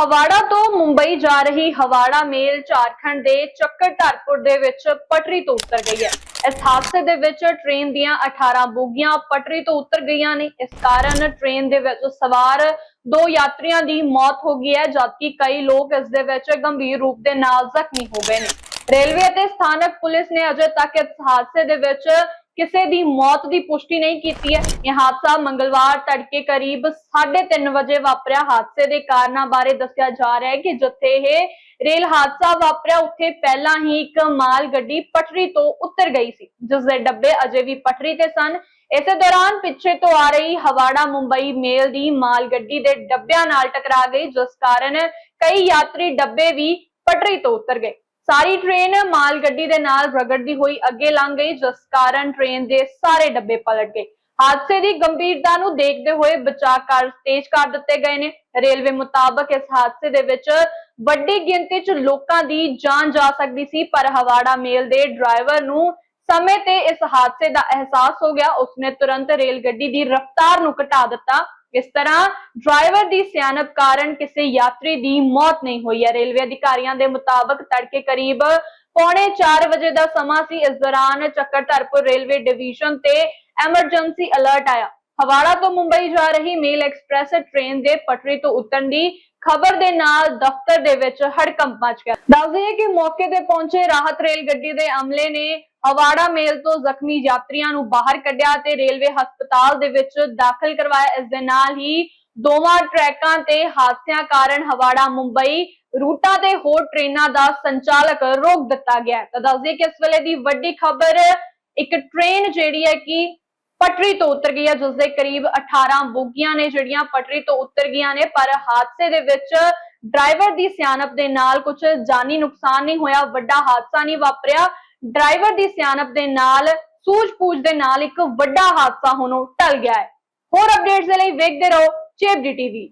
ਹਵਾੜਾ ਤੋਂ ਮੁੰਬਈ ਜਾ ਰਹੀ ਹਵਾੜਾ ਮੇਲ ਝਾਰਖੰਡ ਦੇ ਚੱਕਰ ਦੇ ਵਿੱਚ ਪਟਰੀ ਤੋਂ ਉਤਰ ਗਈ ਹੈ। ਇਸ ਹਾਦਸੇ ਦੇ ਵਿੱਚ ਟ੍ਰੇਨ ਦੀਆਂ 18 ਬੋਗੀਆਂ ਪਟਰੀ ਤੋਂ ਉਤਰ ਗਈਆਂ ਨੇ। ਇਸ ਕਾਰਨ ਟ੍ਰੇਨ ਦੇ ਵਿੱਚ ਸਵਾਰ ਦੋ ਯਾਤਰੀਆਂ ਦੀ ਮੌਤ ਹੋ ਗਈ ਹੈ, ਜਦਕਿ ਕਈ ਲੋਕ ਇਸ ਦੇ ਵਿੱਚ ਗੰਭੀਰ ਰੂਪ ਦੇ ਨਾਲ ਜ਼ਖਮੀ ਹੋ ਗਏ ਨੇ। ਰੇਲਵੇ ਅਤੇ ਸਥਾਨਕ ਪੁਲਿਸ ਨੇ ਅਜੇ ਤੱਕ ਇਸ ਹਾਦਸੇ ਦੇ ਵਿੱਚ ਕਿਸੇ ਦੀ ਮੌਤ ਦੀ ਪੁਸ਼ਟੀ ਨਹੀਂ ਕੀਤੀ ਹੈ। ਇਹ ਹਾਦਸਾ ਮੰਗਲਵਾਰ ਤੜਕੇ ਕਰੀਬ 3:30 ਵਜੇ ਵਾਪਰਿਆ। ਹਾਦਸੇ ਦੇ ਕਾਰਨਾਂ ਬਾਰੇ ਦੱਸਿਆ ਜਾ ਰਿਹਾ ਹੈ ਕਿ ਜਿੱਥੇ ਇਹ ਰੇਲ ਹਾਦਸਾ ਵਾਪਰਿਆ, ਉੱਥੇ ਪਹਿਲਾਂ ਹੀ ਇੱਕ ਮਾਲ ਗੱਡੀ ਪਟਰੀ ਤੋਂ ਉਤਰ ਗਈ ਸੀ। ਜਿਸ ਦੇ ਡੱਬੇ ਅਜੇ ਵੀ ਪਟਰੀ ਤੇ ਸਨ। ਇਸੇ ਦੌਰਾਨ ਪਿੱਛੇ ਤੋਂ ਆ ਰਹੀ ਹਵਾੜਾ ਮੁੰਬਈ ਮੇਲ ਦੀ ਮਾਲ ਗੱਡੀ ਦੇ ਡੱਬਿਆਂ ਨਾਲ ਟਕਰਾ ਗਈ, ਜਿਸ ਕਾਰਨ ਕਈ ਯਾਤਰੀ ਡੱਬੇ ਵੀ ਪਟਰੀ ਤੋਂ ਉਤਰ ਗਏ। ਸਾਰੀ ਟ੍ਰੇਨ ਮਾਲ ਗੱਡੀ ਦੇ ਨਾਲ ਰਗੜਦੀ ਹੋਈ ਅੱਗੇ ਲੰਘ ਗਈ, ਜਿਸ ਕਾਰਨ ਟ੍ਰੇਨ ਦੇ ਸਾਰੇ ਡੱਬੇ ਪਲਟ ਗਏ। ਹਾਦਸੇ ਦੀ ਗੰਭੀਰਤਾ ਨੂੰ ਦੇਖਦੇ ਹੋਏ ਬਚਾਅ ਕਾਰਜ ਤੇਜ਼ ਕਰ ਦਿੱਤੇ ਗਏ ਨੇ। ਰੇਲਵੇ ਮੁਤਾਬਕ ਇਸ ਹਾਦਸੇ ਦੇ ਵਿੱਚ ਵੱਡੀ ਗਿਣਤੀ 'ਚ ਲੋਕਾਂ ਦੀ ਜਾਨ ਜਾ ਸਕਦੀ ਸੀ, ਪਰ ਹਵਾੜਾ ਮੇਲ ਦੇ ਡਰਾਈਵਰ ਨੂੰ ਸਮੇਂ ਤੇ ਇਸ ਹਾਦਸੇ ਦਾ ਅਹਿਸਾਸ ਹੋ ਗਿਆ। ਉਸਨੇ ਤੁਰੰਤ ਰੇਲ ਗੱਡੀ ਦੀ ਰਫ਼ਤਾਰ ਨੂੰ ਘਟਾ ਦਿੱਤਾ। ਇਸ ਤਰ੍ਹਾਂ ਡਰਾਈਵਰ ਦੀ ਸਿਆਣਪ ਕਾਰਨ ਕਿਸੇ ਯਾਤਰੀ ਦੀ ਮੌਤ ਨਹੀਂ ਹੋਈ ਹੈ। ਰੇਲਵੇ ਅਧਿਕਾਰੀਆਂ ਦੇ ਮੁਤਾਬਕ ਤੜਕੇ ਕਰੀਬ ਪੌਣੇ 4 ਵਜੇ ਦਾ ਸਮਾਂ ਸੀ। ਇਸ ਦੌਰਾਨ ਚੱਕਰਧਰਪੁਰ ਰੇਲਵੇ ਡਿਵੀਜ਼ਨ ਤੇ ਐਮਰਜੈਂਸੀ ਅਲਰਟ ਆਇਆ। ਹਵਾੜਾ ਤੋਂ ਮੁੰਬਈ ਜਾ ਰਹੀ ਮੇਲ ਐਕਸਪ੍ਰੈਸ ਟ੍ਰੇਨ ਦੇ ਪਟਰੀ ਤੋਂ ਉਤਰਨ ਦੀ ਖਬਰ ਦੇ ਨਾਲ ਦਫ਼ਤਰ ਦੇ ਵਿੱਚ ਹੜਕੰਪ ਮਚ ਗਿਆ। ਦੱਸ ਕਿ ਮੌਕੇ ਤੇ ਪਹੁੰਚੇ ਰਾਹਤ ਰੇਲ ਗੱਡੀ ਦੇ ਅਮਲੇ ਨੇ ਹਵਾੜਾ ਮੇਲ ਤੋਂ ਜ਼ਖਮੀ ਯਾਤਰੀਆਂ ਨੂੰ ਬਾਹਰ ਕੱਢਿਆ ਤੇ ਰੇਲਵੇ ਹਸਪਤਾਲ ਦੇ ਵਿੱਚ ਦਾਖਲ ਕਰਵਾਇਆ। ਇਸ ਦੇ ਨਾਲ ਹੀ ਦੋਵਾਂ ਟਰੈਕਾਂ ਤੇ ਹਾਦਸਿਆਂ ਕਾਰਨ ਹਵਾੜਾ ਮੁੰਬਈ ਰੂਟਾਂ ਤੇ ਹੋਰ ਟ੍ਰੇਨਾਂ ਦਾ ਸੰਚਾਲਕ ਰੋਕ ਦਿੱਤਾ ਗਿਆ ਤਾਂ ਦੱਸ ਕਿ ਇਸ ਵੇਲੇ ਦੀ ਵੱਡੀ ਖਬਰ ਇੱਕ ਟ੍ਰੇਨ ਜਿਹੜੀ ਹੈ ਕਿ ਪਟਰੀ ਤੋਂ ਉਤਰ ਗਈ ਹੈ ਜਿਸ ਦੇ ਕਰੀਬ 18 ਬੋਗੀਆਂ ਨੇ ਜਿਹੜੀਆਂ ਪਟਰੀ ਤੋਂ ਉਤਰ ਗਈਆਂ ਨੇ, ਪਰ ਹਾਦਸੇ ਦੇ ਵਿੱਚ ਡਰਾਈਵਰ ਦੀ ਸਿਆਣਪ ਦੇ ਨਾਲ ਕੁਝ ਜਾਨੀ ਨੁਕਸਾਨ ਨਹੀਂ ਹੋਇਆ, ਵੱਡਾ ਹਾਦਸਾ ਨਹੀਂ ਵਾਪਰਿਆ। ਡਰਾਈਵਰ ਦੀ ਸਿਆਣਪ ਦੇ ਨਾਲ ਸੂਝ ਬੂਝ ਦੇ ਨਾਲ ਇੱਕ ਵੱਡਾ ਹਾਦਸਾ ਹੋਣੋਂ ਟਲ ਗਿਆ ਹੈ। ਹੋਰ ਅਪਡੇਟਸ ਦੇ ਲਈ ਵੇਖਦੇ ਰਹੋ ਚੇਪ ਡੀ ਟੀਵੀ।